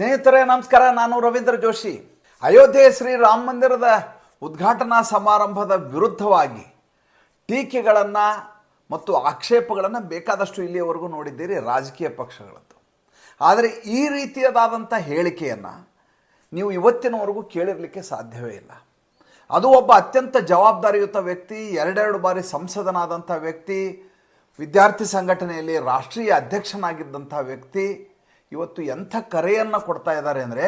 ಸ್ನೇಹಿತರೇ, ನಮಸ್ಕಾರ. ನಾನು ರವೀಂದ್ರ ಜೋಶಿ. ಅಯೋಧ್ಯೆ ಶ್ರೀ ರಾಮ ಮಂದಿರದ ಉದ್ಘಾಟನಾ ಸಮಾರಂಭದ ವಿರುದ್ಧವಾಗಿ ಟೀಕೆಗಳನ್ನು ಮತ್ತು ಆಕ್ಷೇಪಗಳನ್ನು ಬೇಕಾದಷ್ಟು ಇಲ್ಲಿಯವರೆಗೂ ನೋಡಿದ್ದೀರಿ, ರಾಜಕೀಯ ಪಕ್ಷಗಳದ್ದು. ಆದರೆ ಈ ರೀತಿಯದಾದಂಥ ಹೇಳಿಕೆಯನ್ನು ನೀವು ಇವತ್ತಿನವರೆಗೂ ಕೇಳಿರಲಿಕ್ಕೆ ಸಾಧ್ಯವೇ ಇಲ್ಲ. ಅದು ಒಬ್ಬ ಅತ್ಯಂತ ಜವಾಬ್ದಾರಿಯುತ ವ್ಯಕ್ತಿ, ಎರಡೆರಡು ಬಾರಿ ಸಂಸದನಾದಂಥ ವ್ಯಕ್ತಿ, ವಿದ್ಯಾರ್ಥಿ ಸಂಘಟನೆಯಲ್ಲಿ ರಾಷ್ಟ್ರೀಯ ಅಧ್ಯಕ್ಷನಾಗಿದ್ದಂಥ ವ್ಯಕ್ತಿ ಇವತ್ತು ಎಂಥ ಕರೆಯನ್ನು ಕೊಡ್ತಾ ಇದ್ದಾರೆ ಅಂದರೆ,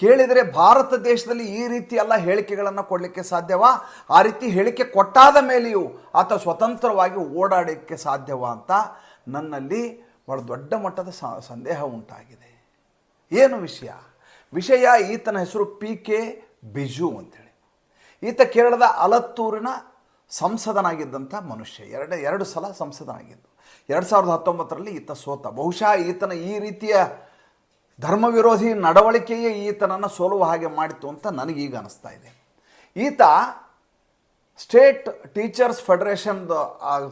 ಕೇಳಿದರೆ ಭಾರತ ದೇಶದಲ್ಲಿ ಈ ರೀತಿ ಎಲ್ಲ ಹೇಳಿಕೆಗಳನ್ನು ಕೊಡಲಿಕ್ಕೆ ಸಾಧ್ಯವಾ? ಆ ರೀತಿ ಹೇಳಿಕೆ ಕೊಟ್ಟಾದ ಮೇಲೆಯೂ ಆತ ಸ್ವತಂತ್ರವಾಗಿ ಓಡಾಡಲಿಕ್ಕೆ ಸಾಧ್ಯವಾ ಅಂತ ನನ್ನಲ್ಲಿ ಬಹಳ ದೊಡ್ಡ ಮಟ್ಟದ ಸಂದೇಹ ಉಂಟಾಗಿದೆ. ಏನು ವಿಷಯ? ವಿಷಯ ಈತನ ಹೆಸರು ಪಿ ಕೆ ಬಿಜು ಅಂತೇಳಿ. ಈತ ಕೇರಳದ ಅಲತ್ತೂರಿನ ಸಂಸದನಾಗಿದ್ದಂಥ ಮನುಷ್ಯ. ಎರಡು ಎರಡು ಸಲ ಸಂಸದನಾಗಿದ್ದು. ಎರಡು ಸಾವಿರದ ಹತ್ತೊಂಬತ್ತರಲ್ಲಿ ಈತ ಸೋತ. ಬಹುಶಃ ಈತನ ಈ ರೀತಿಯ ಧರ್ಮ ವಿರೋಧಿ ನಡವಳಿಕೆಯೇ ಈತನನ್ನು ಸೋಲುವ ಹಾಗೆ ಮಾಡಿತು ಅಂತ ನನಗೀಗ ಅನಿಸ್ತಾ ಇದೆ. ಈತ ಸ್ಟೇಟ್ ಟೀಚರ್ಸ್ ಫೆಡರೇಷನ್ದು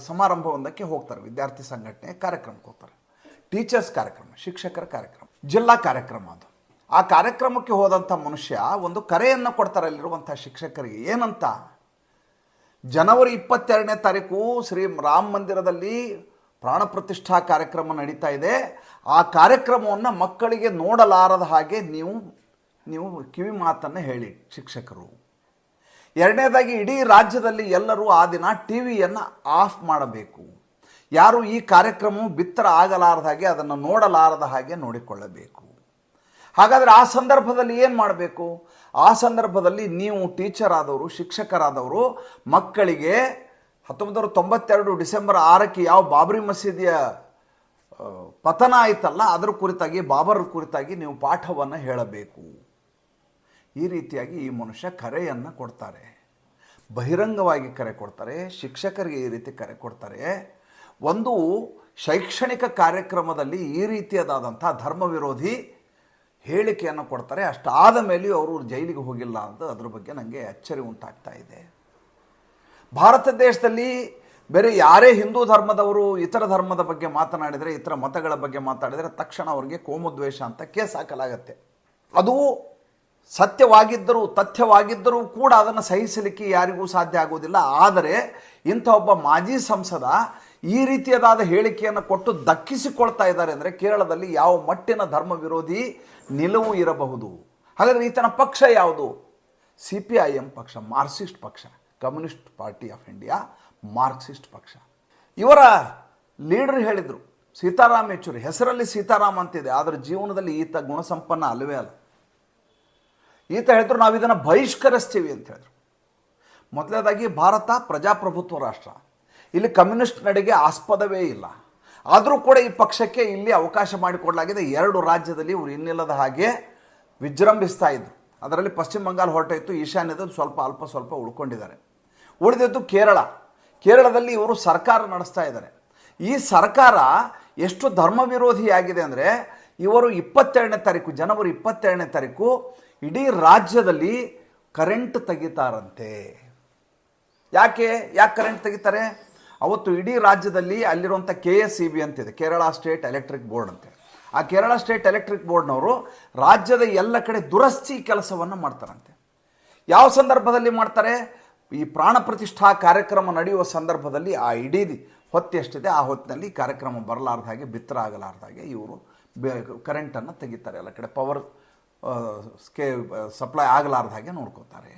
ಸಮಾರಂಭವೊಂದಕ್ಕೆ ಹೋಗ್ತಾರೆ. ವಿದ್ಯಾರ್ಥಿ ಸಂಘಟನೆ ಕಾರ್ಯಕ್ರಮಕ್ಕೆ ಹೋಗ್ತಾರೆ. ಟೀಚರ್ಸ್ ಕಾರ್ಯಕ್ರಮ, ಶಿಕ್ಷಕರ ಕಾರ್ಯಕ್ರಮ, ಜಿಲ್ಲಾ ಕಾರ್ಯಕ್ರಮ ಅದು. ಆ ಕಾರ್ಯಕ್ರಮಕ್ಕೆ ಹೋದಂಥ ಮನುಷ್ಯ ಒಂದು ಕರೆಯನ್ನು ಕೊಡ್ತಾರೆ ಅಲ್ಲಿರುವಂಥ ಶಿಕ್ಷಕರಿಗೆ. ಏನಂತ? ಜನವರಿ ಇಪ್ಪತ್ತೆರಡನೇ ತಾರೀಕು ಶ್ರೀ ರಾಮ ಮಂದಿರದಲ್ಲಿ ಪ್ರಾಣ ಪ್ರತಿಷ್ಠಾ ಕಾರ್ಯಕ್ರಮ ನಡೀತಾ ಇದೆ. ಆ ಕಾರ್ಯಕ್ರಮವನ್ನು ಮಕ್ಕಳಿಗೆ ನೋಡಲಾರದ ಹಾಗೆ ನೀವು ನೀವು ಕಿವಿ ಮಾತನ್ನು ಹೇಳಿ ಶಿಕ್ಷಕರು. ಎರಡನೇದಾಗಿ ಇಡೀ ರಾಜ್ಯದಲ್ಲಿ ಎಲ್ಲರೂ ಆ ದಿನ ಟಿ ವಿಯನ್ನು ಆಫ್ ಮಾಡಬೇಕು. ಯಾರು ಈ ಕಾರ್ಯಕ್ರಮವು ಬಿತ್ತರ ಆಗಲಾರದ ಹಾಗೆ ಅದನ್ನು ನೋಡಲಾರದ ಹಾಗೆ ನೋಡಿಕೊಳ್ಳಬೇಕು. ಹಾಗಾದರೆ ಆ ಸಂದರ್ಭದಲ್ಲಿ ಏನು ಮಾಡಬೇಕು? ಆ ಸಂದರ್ಭದಲ್ಲಿ ನೀವು ಟೀಚರ್ ಆದವರು, ಶಿಕ್ಷಕರಾದವರು, ಮಕ್ಕಳಿಗೆ ಹತ್ತೊಂಬತ್ತು ತೊಂಬತ್ತೆರಡು ಡಿಸೆಂಬರ್ ಆರಕ್ಕೆ ಯಾವ ಬಾಬರಿ ಮಸೀದಿಯ ಪತನ ಆಯಿತಲ್ಲ, ಅದರ ಕುರಿತಾಗಿ, ಬಾಬರ್ ಕುರಿತಾಗಿ ನೀವು ಪಾಠವನ್ನು ಹೇಳಬೇಕು. ಈ ರೀತಿಯಾಗಿ ಈ ಮನುಷ್ಯ ಕರೆಯನ್ನು ಕೊಡ್ತಾರೆ. ಬಹಿರಂಗವಾಗಿ ಕರೆ ಕೊಡ್ತಾರೆ, ಶಿಕ್ಷಕರಿಗೆ ಈ ರೀತಿ ಕರೆ ಕೊಡ್ತಾರೆ. ಒಂದು ಶೈಕ್ಷಣಿಕ ಕಾರ್ಯಕ್ರಮದಲ್ಲಿ ಈ ರೀತಿಯದಾದಂಥ ಧರ್ಮ ವಿರೋಧಿ ಹೇಳಿಕೆಯನ್ನು ಕೊಡ್ತಾರೆ. ಅಷ್ಟಾದ ಮೇಲೆಯೂ ಅವರು ಜೈಲಿಗೆ ಹೋಗಿಲ್ಲ ಅಂತ ಅದ್ರ ಬಗ್ಗೆ ನನಗೆ ಅಚ್ಚರಿ ಉಂಟಾಗ್ತಾ ಇದೆ. ಭಾರತ ದೇಶದಲ್ಲಿ ಬೇರೆ ಯಾರೇ ಹಿಂದೂ ಧರ್ಮದವರು ಇತರ ಧರ್ಮದ ಬಗ್ಗೆ ಮಾತನಾಡಿದರೆ, ಇತರ ಮತಗಳ ಬಗ್ಗೆ ಮಾತಾಡಿದರೆ ತಕ್ಷಣ ಅವರಿಗೆ ಕೋಮುದ್ವೇಷ ಅಂತ ಕೇಸ್ ಹಾಕಲಾಗತ್ತೆ. ಅದು ಸತ್ಯವಾಗಿದ್ದರೂ, ತಥ್ಯವಾಗಿದ್ದರೂ ಕೂಡ ಅದನ್ನು ಸಹಿಸಲಿಕ್ಕೆ ಯಾರಿಗೂ ಸಾಧ್ಯ ಆಗುವುದಿಲ್ಲ. ಆದರೆ ಇಂಥ ಒಬ್ಬ ಮಾಜಿ ಸಂಸದ ಈ ರೀತಿಯದಾದ ಹೇಳಿಕೆಯನ್ನು ಕೊಟ್ಟು ದಕ್ಕಿಸಿಕೊಳ್ತಾ ಇದ್ದಾರೆ ಅಂದರೆ ಕೇರಳದಲ್ಲಿ ಯಾವ ಮಟ್ಟಿನ ಧರ್ಮ ವಿರೋಧಿ ನಿಲುವು ಇರಬಹುದು. ಹಾಗಾದರೆ ಈತನ ಪಕ್ಷ ಯಾವುದು? ಸಿ ಪಿ ಐ ಎಂ ಪಕ್ಷ, ಮಾರ್ಕ್ಸಿಸ್ಟ್ ಪಕ್ಷ, communist party of India, Marxist ಪಕ್ಷ. ಇವರ ಲೀಡರ್ ಹೇಳಿದರು, ಸೀತಾರಾಮ್ ಯೆಚೂರಿ. ಹೆಸರಲ್ಲಿ ಸೀತಾರಾಮ್ ಅಂತಿದೆ, ಆದರೆ ಜೀವನದಲ್ಲಿ ಈತ ಗುಣಸಂಪನ್ನ ಅಲ್ಲವೇ ಅಲ್ಲ. ಈತ ಹೇಳಿದ್ರು ನಾವು ಇದನ್ನು ಬಹಿಷ್ಕರಿಸ್ತೀವಿ ಅಂತ ಹೇಳಿದ್ರು. ಮೊದಲನೇದಾಗಿ, ಭಾರತ ಪ್ರಜಾಪ್ರಭುತ್ವ ರಾಷ್ಟ್ರ. ಇಲ್ಲಿ ಕಮ್ಯುನಿಸ್ಟ್ ನಡೆಗೆ ಆಸ್ಪದವೇ ಇಲ್ಲ. ಆದರೂ ಕೂಡ ಈ ಪಕ್ಷಕ್ಕೆ ಇಲ್ಲಿ ಅವಕಾಶ ಮಾಡಿಕೊಡಲಾಗಿದೆ. ಎರಡು ರಾಜ್ಯದಲ್ಲಿ ಇವರು ಇನ್ನಿಲ್ಲದ ಹಾಗೆ ವಿಜೃಂಭಿಸ್ತಾ ಇದ್ದರು ಅದರಲ್ಲಿ ಪಶ್ಚಿಮ ಬಂಗಾಳ ಹೊರಟೋಯ್ತು. ಈಶಾನ್ಯದಲ್ಲಿ ಸ್ವಲ್ಪ ಅಲ್ಪ ಸ್ವಲ್ಪ ಉಳ್ಕೊಂಡಿದ್ದಾರೆ. ಉಳಿದಿದ್ದು ಕೇರಳ. ಕೇರಳದಲ್ಲಿ ಇವರು ಸರ್ಕಾರ ನಡೆಸ್ತಾ ಇದ್ದಾರೆ. ಈ ಸರ್ಕಾರ ಎಷ್ಟು ಧರ್ಮ ವಿರೋಧಿಯಾಗಿದೆ ಅಂದರೆ ಇವರು ಇಪ್ಪತ್ತೆರಡನೇ ತಾರೀಕು, ಜನವರಿ ಇಪ್ಪತ್ತೆರಡನೇ ತಾರೀಕು ಇಡೀ ರಾಜ್ಯದಲ್ಲಿ ಕರೆಂಟ್ ತೆಗಿತಾರಂತೆ. ಯಾಕೆ? ಯಾಕೆ ಕರೆಂಟ್ ತೆಗಿತಾರೆ? ಅವತ್ತು ಇಡೀ ರಾಜ್ಯದಲ್ಲಿ ಅಲ್ಲಿರುವಂಥ ಕೆ ಎಸ್ ಸಿ ಬಿ ಅಂತಿದೆ, ಕೇರಳ ಸ್ಟೇಟ್ ಎಲೆಕ್ಟ್ರಿಕ್ ಬೋರ್ಡ್ ಅಂತ. ಆ ಕೇರಳ ಸ್ಟೇಟ್ ಎಲೆಕ್ಟ್ರಿಕ್ ಬೋರ್ಡ್ನವರು ರಾಜ್ಯದ ಎಲ್ಲ ಕಡೆ ದುರಸ್ತಿ ಕೆಲಸವನ್ನು ಮಾಡ್ತಾರಂತೆ. ಯಾವ ಸಂದರ್ಭದಲ್ಲಿ ಮಾಡ್ತಾರೆ? ಈ ಪ್ರಾಣ ಪ್ರತಿಷ್ಠಾ ಕಾರ್ಯಕ್ರಮ ನಡೆಯುವ ಸಂದರ್ಭದಲ್ಲಿ ಆ ಇಡೀ ಹೊತ್ತು ಎಷ್ಟಿದೆ, ಆ ಹೊತ್ತಿನಲ್ಲಿ ಕಾರ್ಯಕ್ರಮ ಬರಲಾರ್ದ ಹಾಗೆ, ಬಿತ್ತರ ಆಗಲಾರ್ದ ಹಾಗೆ ಇವರು ಕರೆಂಟನ್ನು ತೆಗಿತಾರೆ. ಎಲ್ಲ ಕಡೆ ಪವರ್ ಸ್ಕೇ ಸಪ್ಲೈ ಆಗಲಾರ್ದ ಹಾಗೆ ನೋಡ್ಕೋತಾರೆ.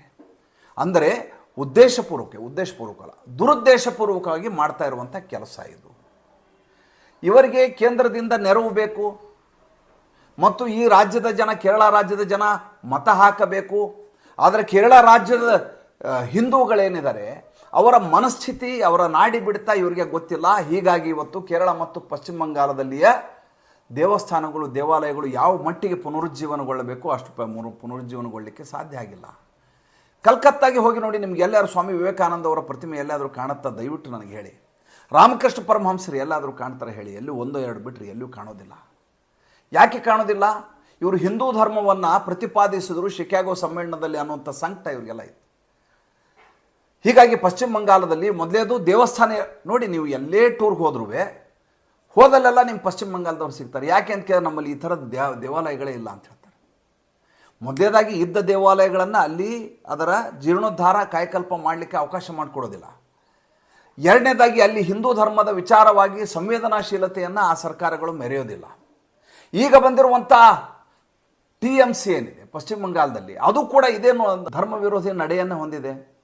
ಅಂದರೆ ಉದ್ದೇಶಪೂರ್ವಕ ಉದ್ದೇಶಪೂರ್ವಕ ಅಲ್ಲ ದುರುದ್ದೇಶಪೂರ್ವಕವಾಗಿ ಮಾಡ್ತಾ ಇರುವಂಥ ಕೆಲಸ ಇದು. ಇವರಿಗೆ ಕೇಂದ್ರದಿಂದ ನೆರವು ಬೇಕು. ಮತ್ತು ಈ ರಾಜ್ಯದ ಜನ, ಕೇರಳ ರಾಜ್ಯದ ಜನ ಮತ ಹಾಕಬೇಕು. ಆದರೆ ಕೇರಳ ರಾಜ್ಯದ ಹಿಂದೂಗಳೇನಿದ್ದಾರೆ, ಅವರ ಮನಸ್ಥಿತಿ, ಅವರ ನಾಡಿ ಬಿಡ್ತಾ ಇವರಿಗೆ ಗೊತ್ತಿಲ್ಲ. ಹೀಗಾಗಿ ಇವತ್ತು ಕೇರಳ ಮತ್ತು ಪಶ್ಚಿಮ ಬಂಗಾಳದಲ್ಲಿಯ ದೇವಸ್ಥಾನಗಳು, ದೇವಾಲಯಗಳು ಯಾವ ಮಟ್ಟಿಗೆ ಪುನರುಜ್ಜೀವನಗೊಳ್ಳಬೇಕು, ಅಷ್ಟು ಪುನರುಜ್ಜೀವನಗೊಳ್ಳಲಿಕ್ಕೆ ಸಾಧ್ಯ ಆಗಿಲ್ಲ. ಕಲ್ಕತ್ತಾಗೆ ಹೋಗಿ ನೋಡಿ ನಿಮ್ಗೆ ಎಲ್ಲಾದರೂ ಸ್ವಾಮಿ ವಿವೇಕಾನಂದ ಅವರ ಪ್ರತಿಮೆ ಎಲ್ಲಾದರೂ ಕಾಣುತ್ತಾ? ದಯವಿಟ್ಟು ನನಗೆ ಹೇಳಿ. ರಾಮಕೃಷ್ಣ ಪರಮಹಂಸರು ಎಲ್ಲಾದರೂ ಕಾಣ್ತಾರೆ ಹೇಳಿ. ಎಲ್ಲೂ ಒಂದೋ ಎರಡು ಬಿಟ್ಟರೆ ಎಲ್ಲೂ ಕಾಣೋದಿಲ್ಲ. ಯಾಕೆ ಕಾಣೋದಿಲ್ಲ? ಇವರು ಹಿಂದೂ ಧರ್ಮವನ್ನು ಪ್ರತಿಪಾದಿಸಿದ್ರು ಶಿಕಾಗೋ ಸಮ್ಮೇಳನದಲ್ಲಿ ಅನ್ನುವಂಥ ಸಂಕಟ ಇವರಿಗೆಲ್ಲ ಇತ್ತು. ಹೀಗಾಗಿ ಪಶ್ಚಿಮ ಬಂಗಾಲದಲ್ಲಿ ಮೊದಲೇದು ದೇವಸ್ಥಾನ, ನೋಡಿ ನೀವು ಎಲ್ಲೇ ಟೂರ್ಗೆ ಹೋದ್ರೂ ಹೋದಲ್ಲೆಲ್ಲ ನಿಮ್ಮ ಪಶ್ಚಿಮ ಬಂಗಾಲದವ್ರು ಸಿಗ್ತಾರೆ. ಯಾಕೆ ಅಂತ ಕೇಳಿದ್ರೆ ನಮ್ಮಲ್ಲಿ ಈ ಥರದ ದೇವ, ದೇವಾಲಯಗಳೇ ಇಲ್ಲ ಅಂತ ಹೇಳ್ತಾರೆ. ಮೊದಲೇದಾಗಿ ಇದ್ದ ದೇವಾಲಯಗಳನ್ನು ಅಲ್ಲಿ ಅದರ ಜೀರ್ಣೋದ್ಧಾರ, ಕಾಯಕಲ್ಪ ಮಾಡಲಿಕ್ಕೆ ಅವಕಾಶ ಮಾಡಿಕೊಡೋದಿಲ್ಲ. ಎರಡನೇದಾಗಿ ಅಲ್ಲಿ ಹಿಂದೂ ಧರ್ಮದ ವಿಚಾರವಾಗಿ ಸಂವೇದನಾಶೀಲತೆಯನ್ನು ಆ ಸರ್ಕಾರಗಳು ಮೆರೆಯೋದಿಲ್ಲ. ಈಗ ಬಂದಿರುವಂಥ ಟಿ ಎಂ ಸಿ ಏನಿದೆ, ಪಶ್ಚಿಮ ಬಂಗಾಳದಲ್ಲಿ, ಅದು ಕೂಡ ಇದೇನು ಧರ್ಮ ವಿರೋಧಿ ನಡೆಯನ್ನು ಹೊಂದಿದೆ.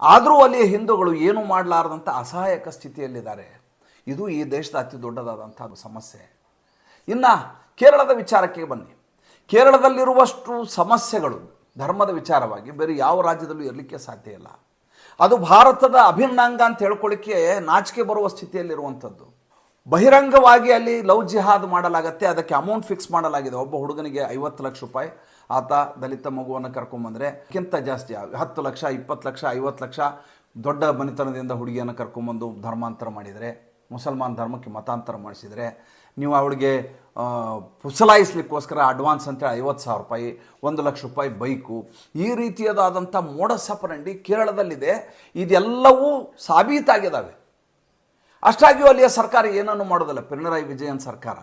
ಆದರೂ ಅಲ್ಲಿಯ ಹಿಂದೂಗಳು ಏನು ಮಾಡಲಾರದಂಥ ಅಸಹಾಯಕ ಸ್ಥಿತಿಯಲ್ಲಿದ್ದಾರೆ. ಇದು ಈ ದೇಶದ ಅತಿ ದೊಡ್ಡದಾದಂಥ ಸಮಸ್ಯೆ. ಇನ್ನು ಕೇರಳದ ವಿಚಾರಕ್ಕೆ ಬನ್ನಿ. ಕೇರಳದಲ್ಲಿರುವಷ್ಟು ಸಮಸ್ಯೆಗಳು ಧರ್ಮದ ವಿಚಾರವಾಗಿ ಬೇರೆ ಯಾವ ರಾಜ್ಯದಲ್ಲೂ ಇರಲಿಕ್ಕೆ ಸಾಧ್ಯ ಇಲ್ಲ. ಅದು ಭಾರತದ ಅಭಿನ್ನಾಂಗ ಅಂತ ಹೇಳ್ಕೊಳ್ಳಿಕ್ಕೆ ನಾಚಿಕೆ ಬರುವ ಸ್ಥಿತಿಯಲ್ಲಿರುವಂಥದ್ದು. ಬಹಿರಂಗವಾಗಿ ಅಲ್ಲಿ ಲವ್ ಜಿಹಾದ್ ಮಾಡಲಾಗತ್ತೆ, ಅದಕ್ಕೆ ಅಮೌಂಟ್ ಫಿಕ್ಸ್ ಮಾಡಲಾಗಿದೆ. ಒಬ್ಬ ಹುಡುಗನಿಗೆ ಐವತ್ತು ಲಕ್ಷ ರೂಪಾಯಿ, ಆತ ದಲಿತ ಮಗುವನ್ನು ಕರ್ಕೊಂಬಂದರೆ ಕ್ಕಿಂತ ಜಾಸ್ತಿ ಹತ್ತು ಲಕ್ಷ, ಇಪ್ಪತ್ತು ಲಕ್ಷ, ಐವತ್ತು ಲಕ್ಷ ದೊಡ್ಡ ಮನೆತನದಿಂದ ಹುಡುಗಿಯನ್ನು ಕರ್ಕೊಂಬಂದು ಧರ್ಮಾಂತರ ಮಾಡಿದರೆ, ಮುಸಲ್ಮಾನ್ ಧರ್ಮಕ್ಕೆ ಮತಾಂತರ ಮಾಡಿಸಿದರೆ ನೀವು ಅವಳಿಗೆ ಪುಸಲಾಯಿಸ್ಲಿಕ್ಕೋಸ್ಕರ ಅಡ್ವಾನ್ಸ್ ಅಂತೇಳಿ ಐವತ್ತು ಸಾವಿರ ರೂಪಾಯಿ, ಒಂದು ಲಕ್ಷ ರೂಪಾಯಿ ಬೈಕು, ಈ ರೀತಿಯದಾದಂಥ ಮೋಡ ಸಪರಂಡಿ ಕೇರಳದಲ್ಲಿದೆ. ಇದೆಲ್ಲವೂ ಸಾಬೀತಾಗಿದ್ದಾವೆ ಅಷ್ಟಾಗಿಯೂ ಅಲ್ಲಿಯ ಸರ್ಕಾರ ಏನನ್ನು ಮಾಡೋದಿಲ್ಲ, ಪಿಣರಾಯಿ ವಿಜಯನ್ ಸರ್ಕಾರ.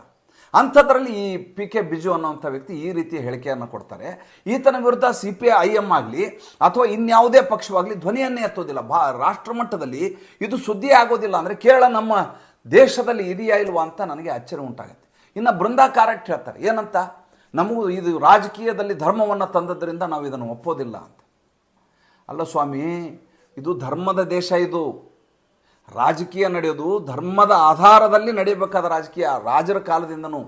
ಅಂಥದ್ರಲ್ಲಿ ಈ ಪಿ ಕೆ ಬಿಜು ಅನ್ನೋಂಥ ವ್ಯಕ್ತಿ ಈ ರೀತಿಯ ಹೇಳಿಕೆಯನ್ನು ಕೊಡ್ತಾರೆ. ಈತನ ವಿರುದ್ಧ ಸಿ ಪಿ ಐ ಎಂ ಆಗಲಿ, ಅಥವಾ ಇನ್ಯಾವುದೇ ಪಕ್ಷವಾಗಲಿ ಧ್ವನಿಯನ್ನೇ ಎತ್ತೋದಿಲ್ಲ. ಭಾ ರಾಷ್ಟ್ರ ಮಟ್ಟದಲ್ಲಿ ಇದು ಸುದ್ದಿ ಆಗೋದಿಲ್ಲ. ಅಂದರೆ ಕೇರಳ ನಮ್ಮ ದೇಶದಲ್ಲಿ ಇದೆಯಾ ಇಲ್ವಾ ಅಂತ ನನಗೆ ಆಶ್ಚರ್ಯ ಉಂಟಾಗುತ್ತೆ. ಇನ್ನು ಬೃಂದಾ ಕಾರಟ್ ಹೇಳ್ತಾರೆ, ಏನಂತ? ನಮಗೂ ಇದು ರಾಜಕೀಯದಲ್ಲಿ ಧರ್ಮವನ್ನು ತಂದದ್ರಿಂದ ನಾವು ಇದನ್ನು ಒಪ್ಪೋದಿಲ್ಲ ಅಂತ. ಅಲ್ಲ ಸ್ವಾಮಿ, ಇದು ಧರ್ಮದ ದೇಶ ಇದು. ರಾಜಕೀಯ ನಡೆಯೋದು ಧರ್ಮದ ಆಧಾರದಲ್ಲಿ ನಡೆಯಬೇಕಾದ ರಾಜಕೀಯ, ರಾಜರ ಕಾಲದಿಂದನೂ.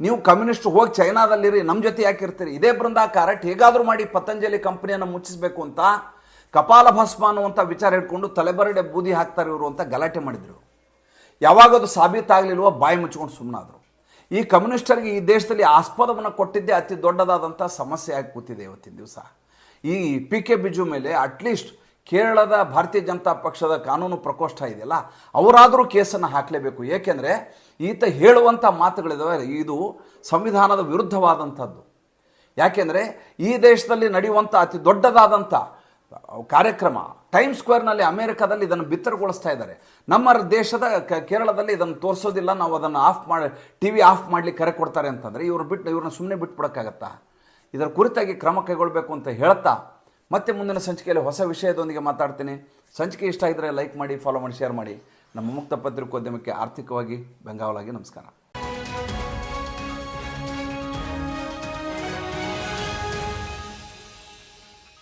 ನೀವು ಕಮ್ಯುನಿಸ್ಟ್ ಹೋಗಿ ಚೈನಾದಲ್ಲಿರಿ ನಮ್ಮ ಜೊತೆ ಯಾಕಿರ್ತೀರಿ? ಇದೇ ಬೃಂದಾ ಕಾರಟ್ ಹೇಗಾದರೂ ಮಾಡಿ ಪತಂಜಲಿ ಕಂಪನಿಯನ್ನು ಮುಚ್ಚಿಸಬೇಕು ಅಂತ ಕಪಾಲ ಭಸ್ಮ ಅನ್ನುವಂಥ ವಿಚಾರ ಹಿಡ್ಕೊಂಡು ತಲೆಬರಡೆ ಬೂದಿ ಹಾಕ್ತಾರೆ ಇವರು ಅಂತ ಗಲಾಟೆ ಮಾಡಿದರು ಯಾವಾಗ ಅದು ಸಾಬೀತಾಗಲಿಲ್ವೋ ಬಾಯಿ ಮುಚ್ಕೊಂಡು ಸುಮ್ಮನಾದರು ಈ ಕಮ್ಯುನಿಸ್ಟರಿಗೆ ಈ ದೇಶದಲ್ಲಿ ಆಸ್ಪದವನ್ನು ಕೊಟ್ಟಿದ್ದೇ ಅತಿ ದೊಡ್ಡದಾದಂಥ ಸಮಸ್ಯೆ ಆಗಿ ಕೂತಿದೆ ಇವತ್ತಿನ ದಿವಸ. ಈ ಪಿ ಕೆ ಬಿಜು ಮೇಲೆ ಅಟ್ಲೀಸ್ಟ್ ಕೇರಳದ ಭಾರತೀಯ ಜನತಾ ಪಕ್ಷದ ಕಾನೂನು ಪ್ರಕೋಷ್ಠ ಇದೆಯಲ್ಲ, ಅವರಾದರೂ ಕೇಸನ್ನು ಹಾಕಲೇಬೇಕು. ಏಕೆಂದರೆ ಈತ ಹೇಳುವಂಥ ಮಾತುಗಳಿದಾವೆ, ಇದು ಸಂವಿಧಾನದ ವಿರುದ್ಧವಾದಂಥದ್ದು. ಯಾಕೆಂದರೆ ಈ ದೇಶದಲ್ಲಿ ನಡೆಯುವಂಥ ಅತಿ ದೊಡ್ಡದಾದಂಥ ಕಾರ್ಯಕ್ರಮ ಟೈಮ್ ಸ್ಕ್ವೇರ್ನಲ್ಲಿ ಅಮೆರಿಕದಲ್ಲಿ ಇದನ್ನು ಬಿತ್ತರಗೊಳಿಸ್ತಾ ಇದ್ದಾರೆ. ನಮ್ಮ ದೇಶದ ಕೇರಳದಲ್ಲಿ ಇದನ್ನು ತೋರಿಸೋದಿಲ್ಲ, ನಾವು ಅದನ್ನು ಆಫ್ ಮಾಡಿ ಟಿ ವಿ ಆಫ್ ಮಾಡಲಿಕ್ಕೆ ಕರೆ ಕೊಡ್ತಾರೆ ಅಂತಂದರೆ ಇವ್ರು ಬಿಟ್ಟು ಇವ್ರನ್ನ ಸುಮ್ಮನೆ ಬಿಟ್ಬಿಡೋಕ್ಕಾಗತ್ತಾ? ಇದರ ಕುರಿತಾಗಿ ಕ್ರಮ ಕೈಗೊಳ್ಳಬೇಕು ಅಂತ ಹೇಳ್ತಾ, ಮತ್ತೆ ಮುಂದಿನ ಸಂಚಿಕೆಯಲ್ಲಿ ಹೊಸ ವಿಷಯದೊಂದಿಗೆ ಮಾತಾಡ್ತೀನಿ. ಸಂಚಿಕೆ ಇಷ್ಟ ಇದ್ದರೆ ಲೈಕ್ ಮಾಡಿ ಫಾಲೋ ಮಾಡಿ ಶೇರ್ ಮಾಡಿ. ನಮ್ಮ ಮುಕ್ತ ಪತ್ರಿಕೋದ್ಯಮಕ್ಕೆ ಆರ್ಥಿಕವಾಗಿ ಬೆಂಗಾವಲಾಗಿ ನಮಸ್ಕಾರ.